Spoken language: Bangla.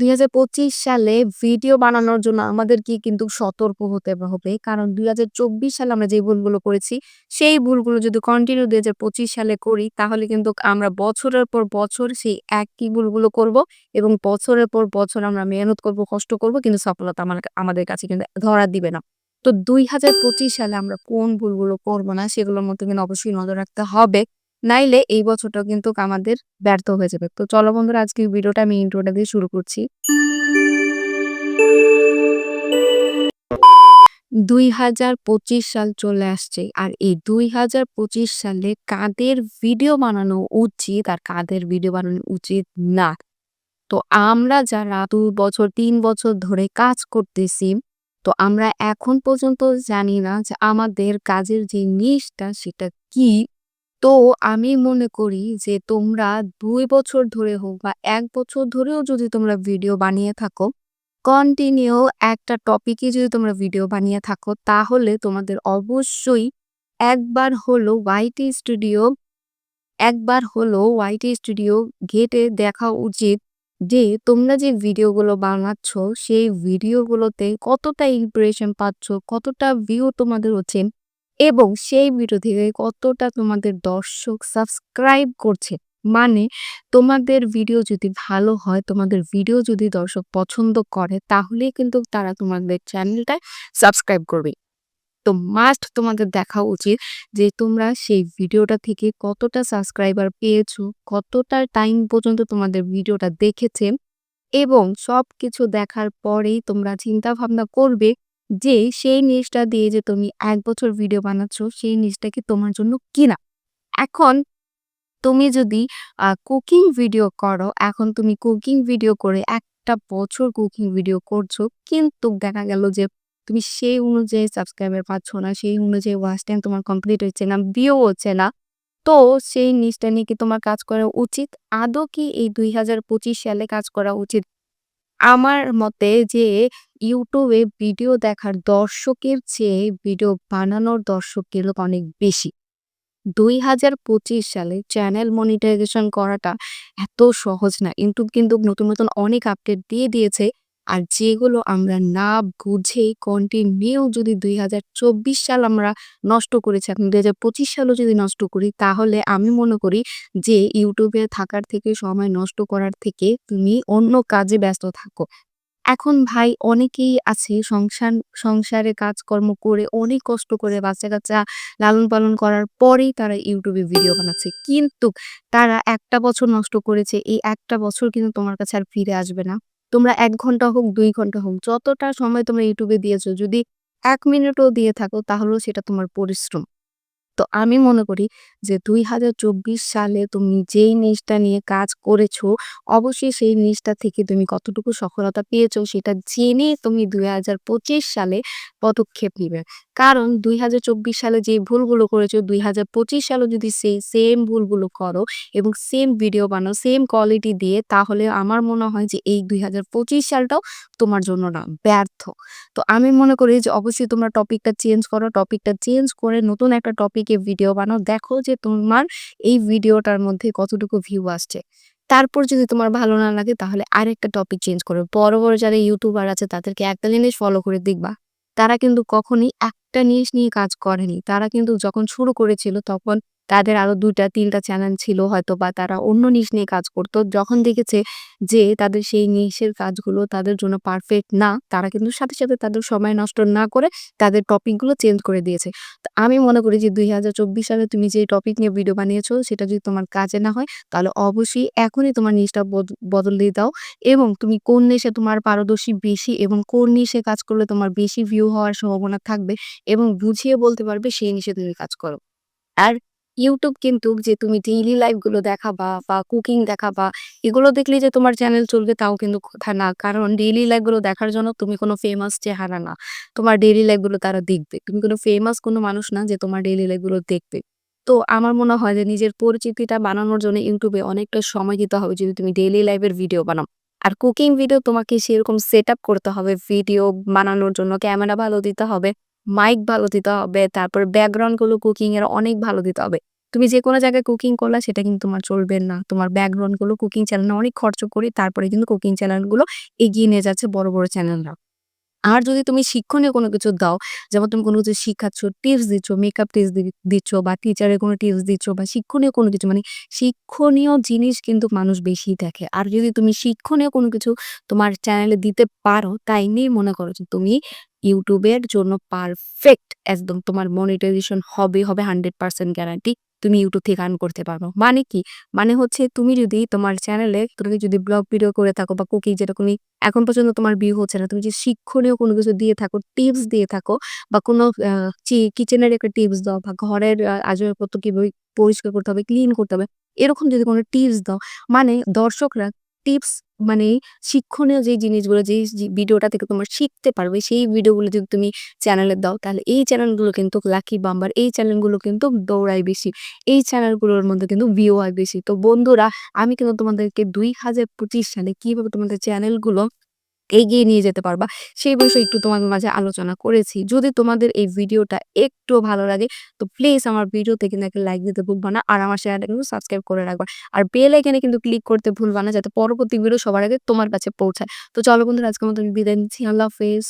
2025 সালে ভিডিও বানানোর জন্য আমাদেরকে কিন্তু সতর্ক হতে হবে। কারণ 2024 সালে আমরা যে ভুলগুলো করেছি, সেই ভুলগুলো যদি কন্টিনিউ 2025 সালে করি, তাহলে কিন্তু আমরা বছরের পর বছর সেই একই ভুলগুলো করব এবং বছরের পর বছর আমরা মেহনত করব, কষ্ট করব কিন্তু সফলতা আমাদের কাছে কিন্তু ধরা দিবে না। তো 2025 সালে আমরা কোন ভুলগুলো করব না, সেগুলোর মধ্যে কিন্তু অবশ্যই নজর রাখতে হবে। নাইলে এই বছরটাও কিন্তু আমাদের ব্যর্থ হয়ে যাবে। তো চলো বন্ধুরা আজকে ভিডিওটা আমি ইন্ট্রোটা দিয়ে শুরু করছি। 2025 সাল চলে আসছে। আর এই 2025 সালে কাদের ভিডিও বানানো উচিত আর কাদের ভিডিও বানানো উচিত না। তো আমরা যারা দু বছর তিন বছর ধরে কাজ করতেছি, তো আমরা এখন পর্যন্ত জানি না যে আমাদের কাজের যে নিশটা সেটা কি? তো আমি মনে করি যে তোমরা ২ বছর ধরে হোক বা ১ বছর ধরেও যদি তোমরা ভিডিও বানিয়ে থাকো, কন্টিনিউ একটা টপিকে যদি তোমরা ভিডিও বানিয়ে থাকো, তাহলে তোমাদের অবশ্যই একবার হলো ওয়াইটি স্টুডিও একবার হলো ওয়াইটি স্টুডিও ঘেঁটে দেখা উচিত যে তোমরা যে ভিডিওগুলো বানাচ্ছ, সেই ভিডিওগুলোতে কতটা ইমপ্রেশন পাচ্ছ, কতটা ভিউ তোমাদের হচ্ছে এবং সেই ভিডিও থেকে কতটা তোমাদের দর্শক সাবস্ক্রাইব করছে। মানে তোমাদের ভিডিও যদি ভালো হয়, তোমাদের ভিডিও যদি দর্শক পছন্দ করে, তাহলে কিন্তু তারা তোমাদের চ্যানেলটায় সাবস্ক্রাইব করবে। তো মাস্ট তোমাদের দেখা উচিত যে তোমরা সেই ভিডিওটা থেকে কতটা সাবস্ক্রাইবার পেয়েছ, কতটা টাইম পর্যন্ত তোমাদের ভিডিওটা দেখেছে এবং সব কিছু দেখার পরেই তোমরা চিন্তা ভাবনা করবে যে সেই নিশটা দিয়ে যে তুমি এক বছর ভিডিও বানাচ্ছ, সেই নিশটা কি তোমার জন্য কিনা। এখন তুমি যদি কুকিং ভিডিও করো, এখন তুমি কুকিং ভিডিও করে একটা বছর কুকিং ভিডিও করছ, কিন্তু দেখা গেল যে তুমি সেই অনুযায়ী সাবস্ক্রাইবার পাচ্ছ না, সেই অনুযায়ী ওয়াচ টাইম তোমার কমপ্লিট হচ্ছে না, ভিউ হচ্ছে না। তো সেই নিশটা নিয়ে কি তোমার কাজ করা উচিত? আদৌ কি এই 2025 সালে কাজ করা উচিত? আমার মতে যে ইউটিউবে ভিডিও দেখার দর্শকের চেয়ে ভিডিও বানানোর দর্শকের অনেক বেশি। 2025 সালে চ্যানেল মনিটাইজেশন করাটা এত সহজ না। ইউটিউব কিন্তু নতুন, নতুন অনেক আপডেট দিয়ে দিয়েছে। আর যেগুলো আমরা না বুঝে কন্টিনিউ যদি 2024 সাল আমরা নষ্ট করেছি, এখন 2025 সালও যদি নষ্ট করি, তাহলে আমি মনে করি যে ইউটিউবে থাকার থেকে, সময় নষ্ট করার থেকে তুমি অন্য কাজে ব্যস্ত থাকো। এখন ভাই অনেকেই আছে সংসার সংসারে কাজকর্ম করে অনেক কষ্ট করে বাচ্চা-কাচ্চা লালন-পালন করার পরেই তারা ইউটিউবে ভিডিও বানাচ্ছে। কিন্তু তারা একটা বছর নষ্ট করেছে। এই একটা বছর কিন্তু তোমার কাছে আর ফিরে আসবে না। তোমরা এক ঘণ্টা হোক, দুই ঘণ্টা হোক, যতটা সময় তোমরা ইউটিউবে দিয়েছ, যদি এক মিনিটও দিয়ে থাকো তাহলেও সেটা তোমার পরিশ্রম। তো আমি মনে করি যে 2024 সালে তুমি যেই নিশটা নিয়ে কাজ করেছ, অবশ্যই সেই নিশটা থেকে তুমি কতটুকু সফলতা পেয়েছ সেটা জেনে তুমি 2025 সালে পদক্ষেপ নিবে। কারণ 2024 সালে যে ভুলগুলো করেছ, 2025 সালে যদি সেই সেম ভুলগুলো করো এবং সেম ভিডিও বানাও, সেম কোয়ালিটি দিয়ে, তাহলে আমার মনে হয় যে এই 2025 সালটাও তোমার জন্য না, ব্যর্থ। তো আমি মনে করি যে অবশ্যই তোমরা টপিকটা চেঞ্জ করো। টপিকটা চেঞ্জ করে নতুন একটা টপিকে ভিডিও বানাও। দেখো যে তোমার এই ভিডিওটার মধ্যে কতটুকু ভিউ আসছে। তারপর যদি তোমার ভালো না লাগে তাহলে আরেকটা টপিক চেঞ্জ করো। বড়, বড় যারা ইউটিউবার আছে তাদেরকে একটা জিনিস ফলো করে দেখবা। তারা কিন্তু কখনই একটা জিনিস নিয়ে কাজ করেনি। তারা কিন্তু যখন শুরু করেছিল তখন তাদের আরও ২ টা ৩ টা চ্যানেল ছিল হয়তো বা তারা অন্য নিশ নিয়ে কাজ করত। যখন দেখেছে যে তাদের সেই নিশের কাজগুলো তাদের জন্য পারফেক্ট না, তারা কিন্তু সাথে, সাথে তাদের সময় নষ্ট না করে তাদের টপিকগুলো চেঞ্জ করে দিয়েছে। তো আমি মনে করি যে 2024 সালে তুমি যে টপিক নিয়ে ভিডিও বানিয়েছো সেটা যদি তোমার কাজে না হয়, তাহলে অবশ্যই এখনই তোমার নিশটা বদল দিয়ে দাও এবং তুমি কোন নিশে তোমার পারদর্শী বেশি এবং কোন নিশে কাজ করলে তোমার বেশি ভিউ হওয়ার সম্ভাবনা থাকবে এবং বুঝিয়ে বলতে পারবে সেই নিশে তুমি কাজ করো। আর ইউটিউব কিন্তু যে তুমি ডেইলি লাইফগুলো দেখাবা বা কুকিং দেখাবা, এগুলো দেখলেই যে তোমার চ্যানেল চলবে তাও কিন্তু কথা না। কারণ ডেইলি লাইফগুলো দেখার জন্য তুমি কোনো ফেমাস চেহারা না। তোমার ডেইলি লাইফগুলো তারা দেখবে। তুমি কোনো ফেমাস কোনো মানুষ না যে তোমার ডেইলি লাইফগুলো দেখবে। তো আমার মনে হয় যে নিজের পরিচিতিটা বানানোর জন্য ইউটিউবে অনেকটা সময় দিতে হবে যদি তুমি ডেইলি লাইফের ভিডিও বানাও। আর কুকিং ভিডিও তোমাকে সেরকম সেটআপ করতে হবে ভিডিও বানানোর জন্য। ক্যামেরা ভালো দিতে হবে, মাইক ভালো দিতে হবে, তারপর ব্যাকগ্রাউন্ডগুলো কুকিং এর অনেক ভালো দিতে হবে। তুমি যে কোনো জায়গায় কুকিং করলা সেটা কিন্তু তোমার চলবে না। তোমার ব্যাকগ্রাউন্ডগুলো কুকিং চ্যানেলে অনেক খরচ করে তারপরে কিন্তু কুকিং চ্যানেলগুলো এগিয়ে নিয়ে যাচ্ছে বড়, বড় চ্যানেলরা। আর যদি তুমি শিক্ষণীয় কোনো কিছু দাও, যেমন তুমি কোনো কিছু শিখাচ্ছ, টিপস দিচ্ছ, মেকআপ টিপস দিচ্ছ বা টিচারের কোনো টিপস দিচ্ছ বা শিক্ষণীয় কোনো কিছু মানে শিক্ষণীয় জিনিস কিন্তু মানুষ বেশি দেখে। আর যদি তুমি শিক্ষণীয় কোনো কিছু তোমার চ্যানেলে দিতে পারো, তাই নিয়ে মনে করো যে তুমি ইউটিউবের জন্য পারফেক্ট একদম তোমার মনিটাইজেশন হবে, হবে 100% গ্যারান্টি। তুমি ইউটিউব থেকে আর্ন করতে পারো। মানে কি? মানে হচ্ছে তুমি যদি তোমার চ্যানেলে তুমি যদি ব্লগ ভিডিও করে থাকো বা কুকিং যেটা তুমি এখন পর্যন্ত তোমার ভিউ হচ্ছে না। তুমি যদি শিক্ষণীয় কোনো কিছু দিয়ে থাকো, টিপস দিয়ে থাকো বা কোনো কিচেনের একটা টিপস দাও বা ঘরের আসবাবপত্র কীভাবে পরিষ্কার করতে হবে, ক্লিন করতে হবে। এরকম যদি কোনো টিপস দাও, মানে দর্শকরা টিপস মানে শিক্ষণীয় যে জিনিসগুলো যে ভিডিওটা থেকে তোমার শিখতে পারবে, সেই ভিডিওগুলো যদি তুমি চ্যানেলে দাও, তাহলে এই চ্যানেলগুলো কিন্তু লাকি বাম্বার। এই চ্যানেলগুলো কিন্তু দৌড়ায় বেশি। এই চ্যানেলগুলোর মধ্যে কিন্তু ভিউ হয় বেশি। তো বন্ধুরা, আমি কিন্তু তোমাদেরকে ২০২৫ সালে কীভাবে তোমাদের চ্যানেলগুলো এগিয়ে নিয়ে যেতে পারবা, সেই বিষয়ে একটু তোমাদের মাঝে আলোচনা করেছি। যদি তোমাদের এই ভিডিওটা একটু ভালো লাগে, তো প্লিজ আমার ভিডিওতে কিন্তু একটা লাইক দিতে ভুলবা না। আর আমার চ্যানেলটা কিন্তু সাবস্ক্রাইব করে রাখবা। আর বেল আইকনে কিন্তু ক্লিক করতে ভুলবা না, যাতে পরবর্তী ভিডিও সবার আগে তোমার কাছে পৌঁছায়। তো চলো বন্ধুরা, আজকের মতো বিদায় নিচ্ছি। আল্লাহ হাফেজ।